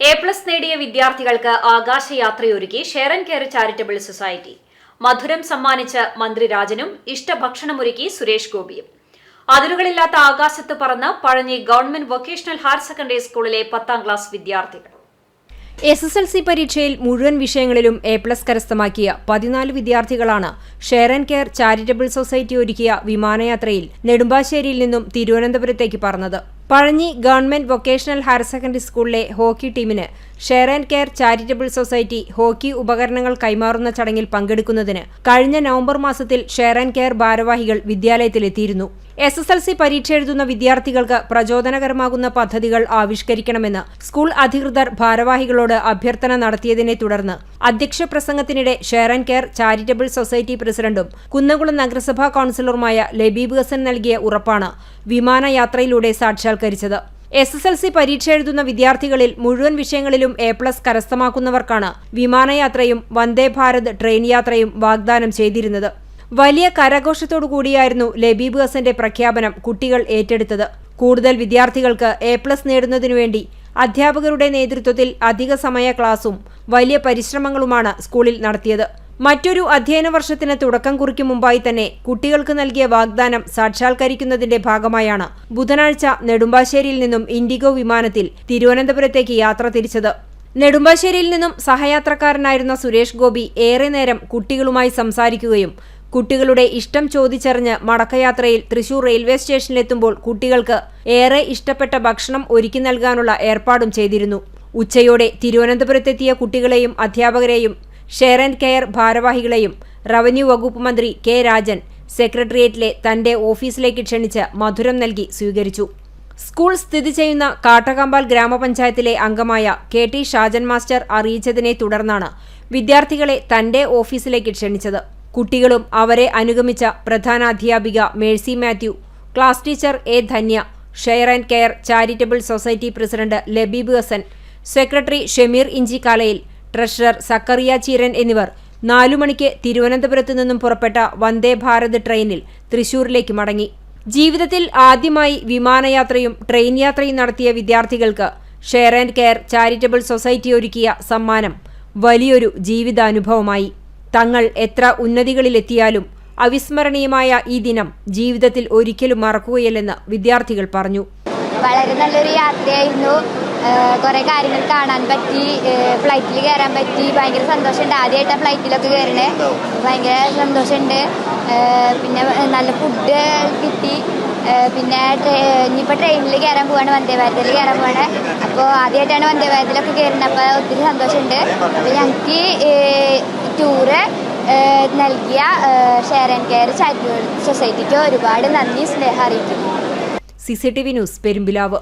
A plus നേടിയ വിദ്യാർത്ഥികൾക്ക് ആകാശയാത്രയൊരുക്കി ഷെയർ കെയർ ചാരിറ്റബിൾ സൊസൈറ്റി മധുരം സമ്മാനിച്ച മന്ത്രി രാജനും ഇഷ്ടഭക്ഷണമൊരുക്കി സുരേഷ് ഗോപിയും. അതിരുകളില്ലാത്ത ആകാശത്ത് പറന്ന് Pazhanji government vocational higher secondary സ്കൂളിലെ പത്താം ക്ലാസ് വിദ്യാർത്ഥികൾ. എസ് എസ് എൽ സി പരീക്ഷയിൽ മുഴുവൻ വിഷയങ്ങളിലും എ പ്ലസ് കരസ്ഥമാക്കിയ പതിനാല് വിദ്യാർത്ഥികളാണ് share and care charitable society ഒരുക്കിയ വിമാനയാത്രയിൽ നെടുമ്പാശ്ശേരിയിൽ നിന്നും തിരുവനന്തപുരത്തേക്ക് പറന്നത്. Pazhanji government vocational higher secondary സ്കൂളിലെ ഹോക്കി ടീമിന് share and care charitable society hockey ഉപകരണങ്ങൾ കൈമാറുന്ന ചടങ്ങിൽ പങ്കെടുക്കുന്നതിന് കഴിഞ്ഞ നവംബർ മാസത്തിൽ ഷെയർ ആൻഡ് കെയർ ഭാരവാഹികൾ വിദ്യാലയത്തിലെത്തിയിരുന്നു. എസ് എസ് എൽ സി പരീക്ഷ എഴുതുന്ന വിദ്യാർത്ഥികൾക്ക് പ്രചോദനകരമാകുന്ന പദ്ധതികൾ ആവിഷ്കരിക്കണമെന്ന് സ്കൂൾ അധികൃതർ ഭാരവാഹികളോട് അഭ്യർത്ഥന നടത്തിയതിനെ തുടർന്ന് അധ്യക്ഷ പ്രസംഗത്തിനിടെ share and care charitable society പ്രസിഡന്റും കുന്നംകുളം നഗരസഭാ കൌൺസിലറുമായ ലബീബ് ഹസൻ നൽകിയ ഉറപ്പാണ് വിമാനയാത്രയിലൂടെ സാക്ഷാത്കരിച്ചത്. എസ് എസ് എൽ സി പരീക്ഷ എഴുതുന്ന വിദ്യാർത്ഥികളിൽ മുഴുവൻ വിഷയങ്ങളിലും എ പ്ലസ് കരസ്ഥമാക്കുന്നവർക്കാണ് വിമാനയാത്രയും വന്ദേ ഭാരത് ട്രെയിൻ യാത്രയും വാഗ്ദാനം ചെയ്തിരുന്നത്. വലിയ കരഘോഷത്തോടു കൂടിയായിരുന്നു ലബീബ് ഹസന്റെ പ്രഖ്യാപനം കുട്ടികൾ ഏറ്റെടുത്തത്. കൂടുതൽ വിദ്യാർത്ഥികൾക്ക് എ പ്ലസ് നേടുന്നതിനുവേണ്ടി അധ്യാപകരുടെ നേതൃത്വത്തിൽ അധിക സമയ ക്ലാസും വലിയ പരിശ്രമങ്ങളുമാണ് സ്കൂളിൽ നടത്തിയത്. മറ്റൊരു അധ്യയന വർഷത്തിന് തുടക്കം കുറിക്കും മുമ്പായി തന്നെ കുട്ടികൾക്ക് നൽകിയ വാഗ്ദാനം സാക്ഷാത്കരിക്കുന്നതിന്റെ ഭാഗമായാണ്. ബുധനാഴ്ച നെടുമ്പാശ്ശേരിയിൽ നിന്നും ഇൻഡിഗോ വിമാനത്തിൽ തിരുവനന്തപുരത്തേക്ക് യാത്ര തിരിച്ചത്. നെടുമ്പാശ്ശേരിയിൽ നിന്നും സഹയാത്രക്കാരനായിരുന്ന സുരേഷ് ഗോപി ഏറെ നേരം കുട്ടികളുമായി സംസാരിക്കുകയും കുട്ടികളുടെ ഇഷ്ടം ചോദിച്ചറിഞ്ഞ് മടക്കയാത്രയിൽ തൃശൂർ റെയിൽവേ സ്റ്റേഷനിലെത്തുമ്പോൾ കുട്ടികൾക്ക് ഏറെ ഇഷ്ടപ്പെട്ട ഭക്ഷണം ഒരുക്കി നൽകാനുള്ള ഏർപ്പാടും ചെയ്തിരുന്നു. ഉച്ചയോടെ തിരുവനന്തപുരത്തെത്തിയ കുട്ടികളെയും അധ്യാപകരെയും ഷെയർ ആൻഡ് കെയർ ഭാരവാഹികളെയും റവന്യൂ വകുപ്പ് മന്ത്രി കെ രാജൻ സെക്രട്ടേറിയറ്റിലെ തന്റെ ഓഫീസിലേക്ക് ക്ഷണിച്ച് മധുരം നൽകി സ്വീകരിച്ചു. സ്കൂൾ സ്ഥിതി ചെയ്യുന്ന കാട്ടകമ്പാൽ ഗ്രാമപഞ്ചായത്തിലെ അംഗമായ കെ ടി ഷാജൻ മാസ്റ്റർ അറിയിച്ചതിനെ തുടർന്നാണ് വിദ്യാർത്ഥികളെ തന്റെ ഓഫീസിലേക്ക് ക്ഷണിച്ചത്. കുട്ടികളും അവരെ അനുഗമിച്ച പ്രധാനാധ്യാപിക Mercy Mathew class teacher A Dhanya share and care charitable society president Labeeb Hasan secretary Shemeer ഇഞ്ചിക്കാലയിൽ treasurer Zacharia Cheeran എന്നിവർ നാലു മണിക്ക് തിരുവനന്തപുരത്തു നിന്നും പുറപ്പെട്ട വന്ദേ ഭാരത് ട്രെയിനിൽ തൃശൂരിലേക്ക് മടങ്ങി. ജീവിതത്തിൽ ആദ്യമായി വിമാനയാത്രയും ട്രെയിൻ യാത്രയും നടത്തിയ വിദ്യാർത്ഥികൾക്ക് share and care charitable society ഒരുക്കിയ സമ്മാനം വലിയൊരു ജീവിതാനുഭവമായി. തങ്ങൾ എത്ര ഉന്നതികളിലെത്തിയാലും അവിസ്മരണീയമായ ഈ ദിനം ജീവിതത്തിൽ ഒരിക്കലും മറക്കുകയില്ലെന്ന് വിദ്യാർത്ഥികൾ പറഞ്ഞു. വളരെ നല്ലൊരു യാത്രയായിരുന്നു. കുറേ കാര്യങ്ങൾ കാണാൻ പറ്റി ഫ്ലൈറ്റിൽ കയറാൻ പറ്റി. ഭയങ്കര സന്തോഷമുണ്ട്. ആദ്യമായിട്ടാണ് ഫ്ലൈറ്റിലൊക്കെ കയറണേ ഭയങ്കര സന്തോഷമുണ്ട്. പിന്നെ നല്ല ഫുഡ് കിട്ടി. പിന്നെ ഇനിയിപ്പോൾ ട്രെയിനിൽ കയറാൻ പോവാണ്. വന്ദേ ഭാരതിൽ കയറാൻ പോവാണ്. അപ്പോൾ ആദ്യമായിട്ടാണ് വന്ദേ ഭാരതിലൊക്കെ കയറുന്നത് അപ്പോൾ ഒത്തിരി സന്തോഷമുണ്ട്. അപ്പോൾ ഞങ്ങൾക്ക് ടൂറ് നൽകിയ ഷെയർ ആൻഡ് കെയർ ചാരിറ്റബിൾ സൊസൈറ്റിക്ക് ഒരുപാട് നന്ദി സ്നേഹം അറിയിക്കുന്നു. C C T V news Perumpilavu.